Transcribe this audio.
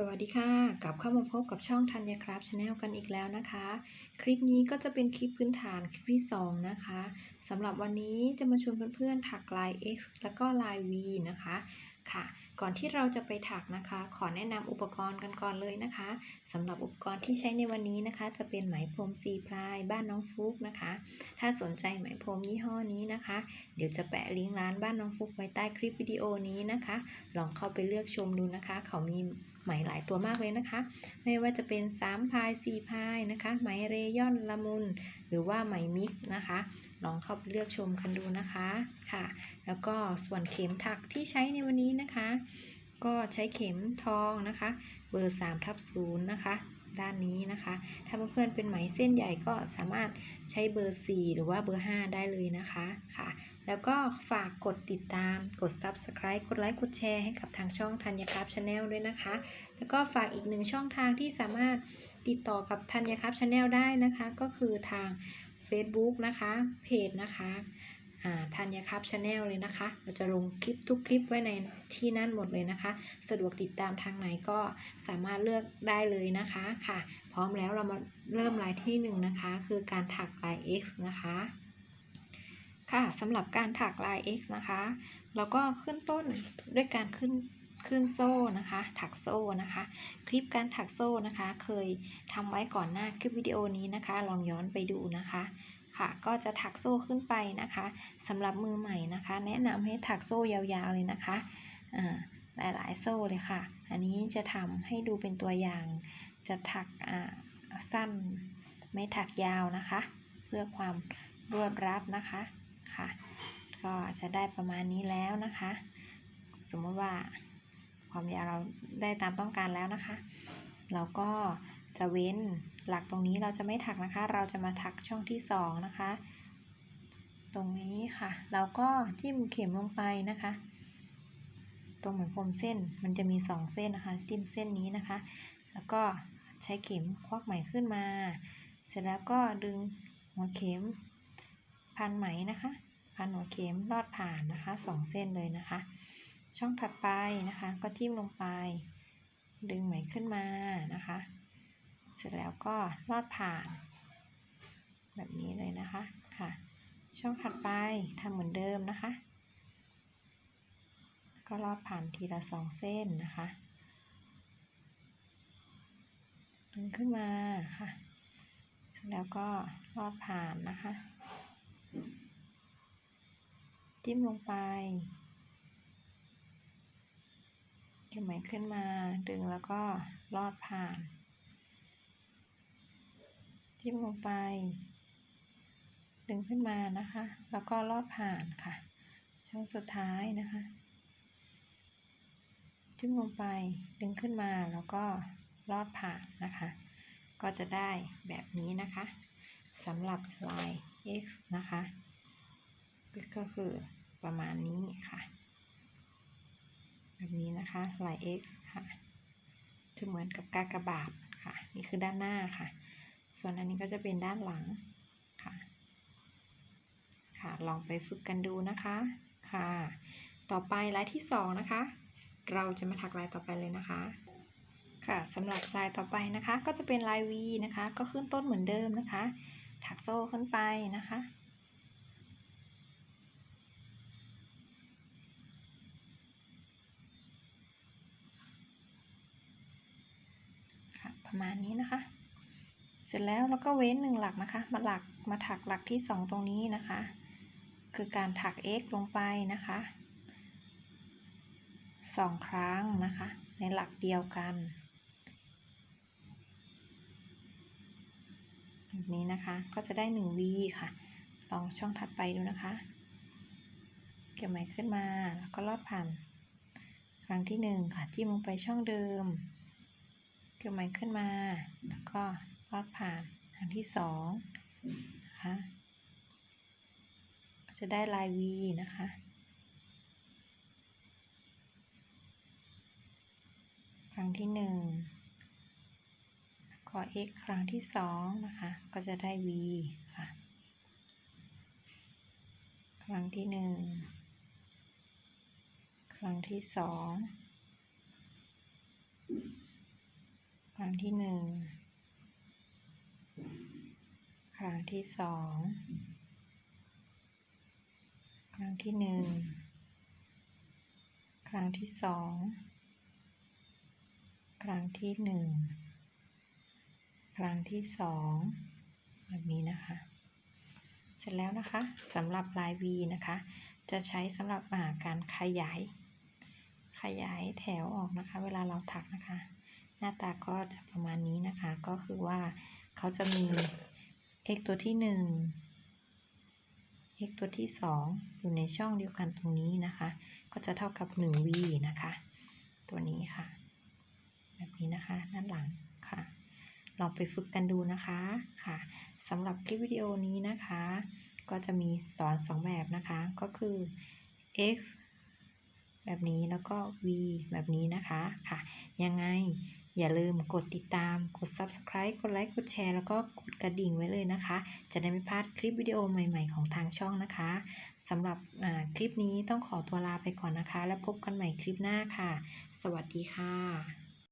สวัสดีค่ะ กลับเข้ามาพบกับช่องธัญครับชาแนลกันอีกแล้วนะคะ คลิปนี้ก็จะเป็นคลิปพื้นฐานคลิปที่ 2 นะคะสำหรับวันนี้จะมาชวนเพื่อนๆถักลาย X แล้วก็ลาย V นะคะค่ะ ก่อนที่เราจะไปถักนะคะ ขอแนะนำอุปกรณ์กันก่อนเลยนะคะสำหรับอุปกรณ์ที่ใช้ในวันนี้นะคะ จะเป็นไหมพรมซีพลายบ้านน้องฟุกนะคะ ถ้าสนใจไหมพรมยี่ห้อนี้นะคะ เดี๋ยวจะแปะลิงก์ร้านบ้านน้องฟุกไว้ใต้คลิปวิดีโอนี้นะคะ ลองเข้าไปเลือกชมดูนะคะ เขามี ไหมหลายตัวมากเลยนะคะ ไม่ว่าจะเป็น3พาย4พายนะคะ ไหมเรย่อนละมุน หรือว่าไหมมิกซ์นะคะ ลองเข้าไปเลือกชมกันดูนะคะค่ะ แล้วก็ส่วนเข็มถักที่ใช้ในวันนี้นะคะ ก็ใช้เข็มทองนะคะ เบอร์3ทับ0นะคะ ด้านนี้นะคะ ถ้าเพื่อนๆเป็นไหมเส้นใหญ่ก็สามารถใช้เบอร์ 4 หรือว่าเบอร์ 5 ได้เลยนะคะค่ะ แล้วก็ฝากกดติดตาม กด Subscribe กดไลค์กดแชร์ให้กับทางช่องธัญครับชาแนลด้วยนะคะ แล้วก็ฝากอีกหนึ่งช่องทางที่สามารถติดต่อกับธัญครับชาแนลได้นะคะ ก็คือทาง Facebook นะคะ เพจนะคะ ธัญครับชาแนลเลยนะคะ เราจะลงคลิปทุกคลิปไว้ในที่นั่นหมดเลยนะคะ สะดวกติดตามทางไหนก็สามารถเลือกได้เลยนะคะค่ะ พร้อมแล้วเรามาเริ่มลายที่หนึ่งนะคะ คือการถักลาย X นะคะค่ะสำหรับการถักลาย X นะคะเราก็ขึ้นต้นด้วยการขึ้นขึ้นโซ่นะคะ ถักโซ่นะคะ คลิปการถักโซ่นะคะ เคยทำไว้ก่อนหน้าคลิปวิดีโอนี้นะคะ ลองย้อนไปดูนะคะ ค่ะ ก็จะถักโซ่ขึ้นไปนะคะสำหรับมือใหม่นะคะ แนะนำให้ถักโซ่ยาวๆเลยนะคะอ่าหลายๆโซ่เลยค่ะ อันนี้จะทำให้ดูเป็นตัวอย่าง จะถักอ่าสั้นไม่ถักยาวนะคะ เพื่อความรวดรัดนะคะค่ะ ก็จะได้ประมาณนี้แล้วนะคะ สมมติว่าความยาวเราได้ตามต้องการแล้วนะคะ เราก็จะเว้น หลักตรงนี้เราจะไม่ถักนะคะ เราจะมาถักช่องที่สองนะคะ ตรงนี้ค่ะ เราก็จิ้มเข็มลงไปนะคะ ตรงเหมือนพรมเส้นมันจะมีสองเส้นนะคะ จิ้มเส้นนี้นะคะ แล้วก็ใช้เข็มควักไหมขึ้นมา เสร็จแล้วก็ดึงหัวเข็ม พันไหมนะคะ พันหัวเข็มลอดผ่านนะคะสองเส้นเลยนะคะ ช่องถัดไปนะคะ ก็จิ้มลงไป ดึงไหมขึ้นมานะคะ เสร็จแล้วก็ลอดผ่าน แบบนี้เลยนะคะค่ะ ช่องถัดไปทำเหมือนเดิมนะคะ ก็ลอดผ่านทีละสองเส้นนะคะดึงขึ้นมาค่ะเสร็จแล้วก็ลอดผ่านนะคะ จิ้มลงไปเก็บไหมขึ้นมาดึงแล้วก็ลอดผ่าน จิ้มลงไป ดึงขึ้นมานะคะ แล้วก็ลอดผ่านค่ะ ช่องสุดท้ายนะคะจิ้มลงไปดึงขึ้นมาแล้วก็ลอดผ่านนะคะ ก็จะได้แบบนี้นะคะสำหรับลาย X นะคะก็คือประมาณนี้ค่ะ แบบนี้นะคะลาย X ค่ะจะเหมือนกับกากบาทค่ะ นี่คือด้านหน้าค่ะ ส่วนอันนี้ก็จะเป็นด้านหลังค่ะ ค่ะ ลองไปฝึกกันดูนะคะ ค่ะ ต่อไปลายที่สองนะคะ เราจะมาถักลายต่อไปเลยนะคะ ค่ะสำหรับลายต่อไปนะคะ ก็จะเป็นลาย V นะคะ ก็ขึ้นต้นเหมือนเดิมนะคะ ถักโซ่ขึ้นไปนะคะค่ะประมาณนี้นะคะ ร็จแล้วเราก็เว้นหนึ่งหลักนะคะ มาหลักมาถักหลักที่สองตรงนี้นะคะ คือการถัก x ลงไปนะคะสองครั้งนะคะ ในหลักเดียวกันแบบนี้นะคะ ก็จะได้หนึ่ง v ค่ะ ลองช่องถัดไปดูนะคะ เก็บไหมขึ้นมาแล้วก็ลอดผ่าน ครั้งที่หนึ่งค่ะ จิ้มลงไปช่องเดิม เก็บไหมขึ้นมา แล้วก็ อดผ่านครั้งที่สองนะคะจะได้ลาย V นะคะ ครั้งที่หนึ่งก็ x ครั้งที่สองนะคะ ก็จะได้ v ค่ะ ครั้งที่หนึ่งครั้งที่สองครั้งที่หนึ่ง ครั้งที่สอง ครั้งที่หนึ่ง ครั้งที่สอง ครั้งที่หนึ่ง ครั้งที่สองแบบนี้นะคะ เสร็จแล้วนะคะสำหรับลาย V นะคะ จะใช้สำหรับาการขยาย ขยายแถวออกนะคะ เวลาเราถักนะคะ หน้าตาก็จะประมาณนี้นะคะ ก็คือว่าเขาจะมี x ตัวที่หนึ่ง x ตัวที่สองอยู่ในช่องเดียวกันตรงนี้นะคะ ก็จะเท่ากับ 1 v นะคะ ตัวนี้ค่ะ แบบนี้นะคะ ด้านหลังค่ะ ลองไปฝึกกันดูนะคะค่ะสำหรับคลิปวิดีโอนี้นะคะ ก็จะมีสอน 2 แบบนะคะ ก็คือ x แบบนี้แล้วก็ v แบบนี้นะคะค่ะ ยังไง อย่าลืมกดติดตาม กด subscribe กดไลค์ กดแชร์ แล้วก็กดกระดิ่งไว้เลยนะคะ จะได้ไม่พลาดคลิปวิดีโอใหม่ๆของทางช่องนะคะสำหรับคลิปนี้ต้องขอตัวลาไปก่อนนะคะ แล้วพบกันใหม่คลิปหน้าค่ะ สวัสดีค่ะ